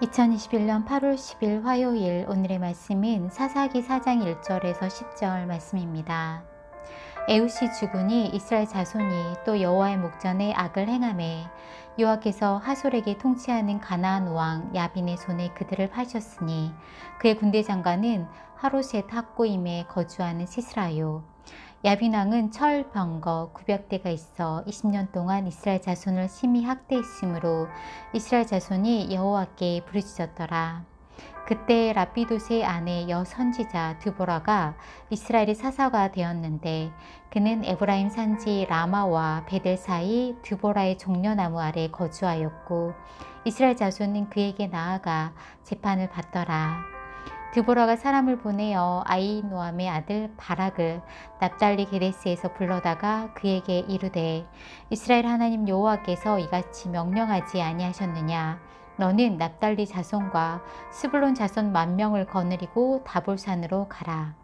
2021년 8월 10일 화요일 오늘의 말씀은 사사기 4장 1절에서 10절 말씀입니다. 에우시 주군이 이스라엘 자손이 또 여호와의 목전에 악을 행함에 여호와께서 하솔에게 통치하는 가나안 왕 야빈의 손에 그들을 파셨으니 그의 군대 장관은 하로셋 학고임에 거주하는 시스라요 야빈왕은 철, 병거, 구벽대가 있어 20년 동안 이스라엘 자손을 심히 학대했으므로 이스라엘 자손이 여호와께 부르짖었더라. 그때 라피도스의 아내 여 선지자 드보라가 이스라엘의 사사가 되었는데 그는 에브라임 산지 라마와 베델 사이 드보라의 종려나무 아래 거주하였고 이스라엘 자손은 그에게 나아가 재판을 받더라. 드보라가 사람을 보내어 아이노암의 아들 바락을 납달리 게데스에서 불러다가 그에게 이르되 이스라엘 하나님 여호와께서 이같이 명령하지 아니하셨느냐 너는 납달리 자손과 스불론 자손 만 명을 거느리고 다볼산으로 가라.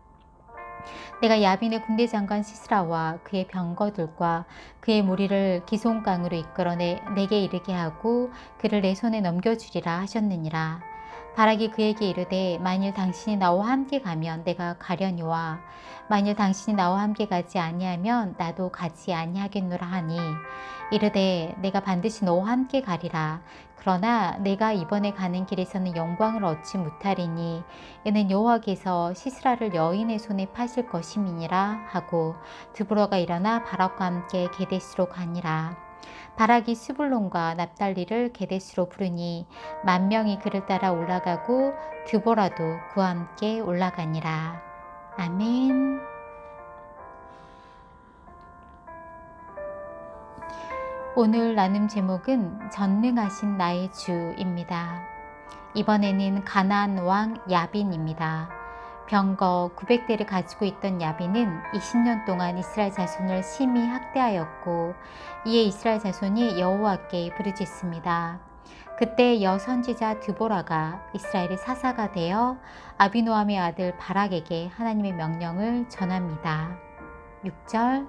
내가 야빈의 군대 장관 시스라와 그의 병거들과 그의 무리를 기송강으로 이끌어 내, 내게 이르게 하고 그를 내 손에 넘겨주리라 하셨느니라. 바락이 그에게 이르되 만일 당신이 나와 함께 가면 내가 가려니와 만일 당신이 나와 함께 가지 아니하면 나도 가지 아니하겠노라 하니. 이르되 내가 반드시 너와 함께 가리라. 그러나 내가 이번에 가는 길에서는 영광을 얻지 못하리니 이는 여호와께서 시스라를 여인의 손에 파실 것임이니라 하고 드브러가 일어나 바락과 함께 게데스로 가니라 바락이 스불론과 납달리를 게데스로 부르니 만 명이 그를 따라 올라가고 드보라도 그와 함께 올라가니라. 아멘. 오늘 나눔 제목은 전능하신 나의 주입니다. 이번에는 가나안 왕 야빈입니다. 병거 900대를 가지고 있던 야비는 20년 동안 이스라엘 자손을 심히 학대하였고 이에 이스라엘 자손이 여호와께 부르짖습니다. 그때 여선지자 드보라가 이스라엘의 사사가 되어 아비노함의 아들 바락에게 하나님의 명령을 전합니다. 6절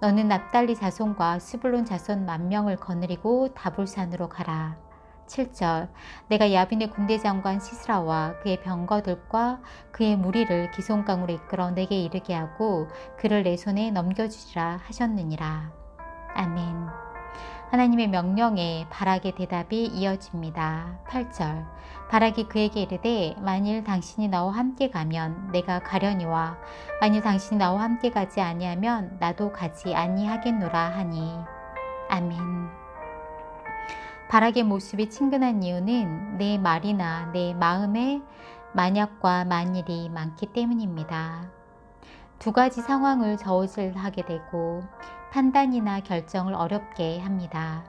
너는 납달리 자손과 스불론 자손 만 명을 거느리고 다불산으로 가라. 7절 내가 야빈의 군대 장관 시스라와 그의 병거들과 그의 무리를 기송강으로 이끌어 내게 이르게 하고 그를 내 손에 넘겨주리라 하셨느니라. 아멘. 하나님의 명령에 바락의 대답이 이어집니다. 8절 바락이 그에게 이르되 만일 당신이 나와 함께 가면 내가 가려니와 만일 당신이 나와 함께 가지 아니하면 나도 가지 아니하겠노라 하니 아멘. 바락의 모습이 친근한 이유는 내 말이나 내 마음에 만약과 만일이 많기 때문입니다. 두 가지 상황을 저울질하게 되고 판단이나 결정을 어렵게 합니다.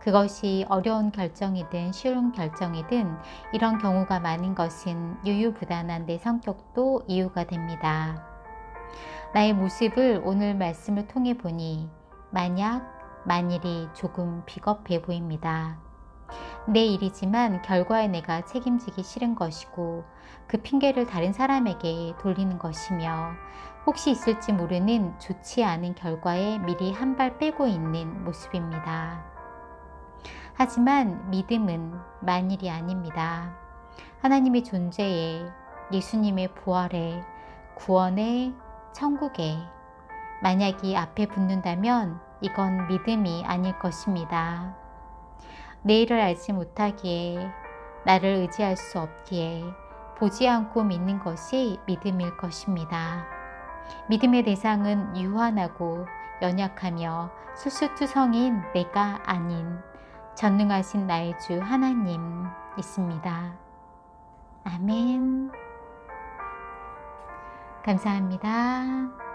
그것이 어려운 결정이든 쉬운 결정이든 이런 경우가 많은 것은 유유부단한 내 성격도 이유가 됩니다. 나의 모습을 오늘 말씀을 통해 보니 만약 만일이 조금 비겁해 보입니다. 내 일이지만 결과에 내가 책임지기 싫은 것이고 그 핑계를 다른 사람에게 돌리는 것이며 혹시 있을지 모르는 좋지 않은 결과에 미리 한 발 빼고 있는 모습입니다. 하지만 믿음은 만일이 아닙니다. 하나님의 존재에 예수님의 부활에 구원의 천국에 만약 이 앞에 붙는다면 이건 믿음이 아닐 것입니다. 내일을 알지 못하기에 나를 의지할 수 없기에 보지 않고 믿는 것이 믿음일 것입니다. 믿음의 대상은 유한하고 연약하며 수수투성인 내가 아닌 전능하신 나의 주 하나님 있습니다. 아멘. 감사합니다.